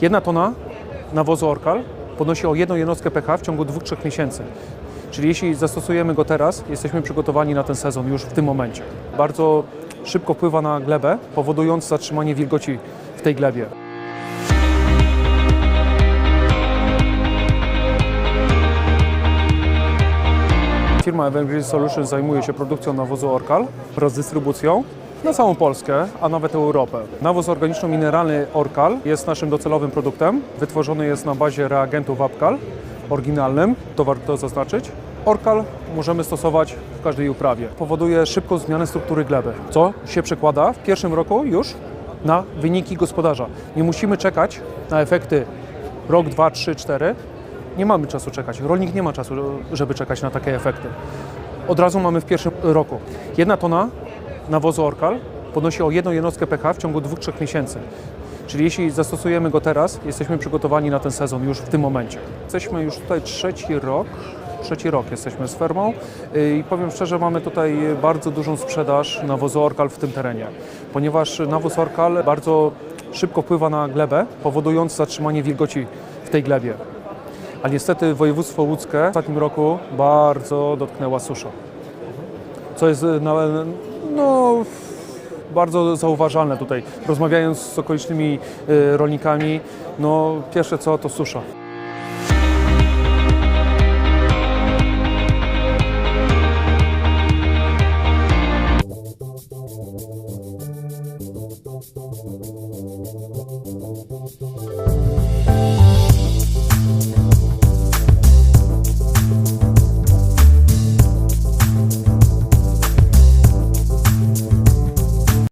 Jedna tona nawozu Orkal podnosi o jedną jednostkę pH w ciągu 2-3 miesięcy. Czyli jeśli zastosujemy go teraz, jesteśmy przygotowani na ten sezon już w tym momencie. Bardzo szybko wpływa na glebę, powodując zatrzymanie wilgoci w tej glebie. Firma Evergreen Solutions zajmuje się produkcją nawozu Orkal oraz dystrybucją na całą Polskę, a nawet Europę. Nawóz organiczno-mineralny Orkal jest naszym docelowym produktem. Wytworzony jest na bazie reagentów Apkal, oryginalnym, to warto zaznaczyć. Orkal możemy stosować w każdej uprawie. Powoduje szybką zmianę struktury gleby, co się przekłada w pierwszym roku już na wyniki gospodarza. Nie musimy czekać na efekty rok, dwa, trzy, cztery. Nie mamy czasu czekać. Rolnik nie ma czasu, żeby czekać na takie efekty. Od razu mamy w pierwszym roku. Jedna tona nawozu Orkal podnosi o jedną jednostkę pH w ciągu 2-3 miesięcy. Czyli jeśli zastosujemy go teraz, jesteśmy przygotowani na ten sezon już w tym momencie. Jesteśmy już tutaj trzeci rok. Trzeci rok jesteśmy z fermą Yy, i powiem szczerze, mamy tutaj bardzo dużą sprzedaż nawozu Orkal w tym terenie, ponieważ nawóz Orkal bardzo szybko wpływa na glebę, powodując zatrzymanie wilgoci w tej glebie. A niestety województwo łódzkie w ostatnim roku bardzo dotknęła susza. Co jest na, no, bardzo zauważalne tutaj. Rozmawiając z okolicznymi y, rolnikami, no pierwsze co to susza.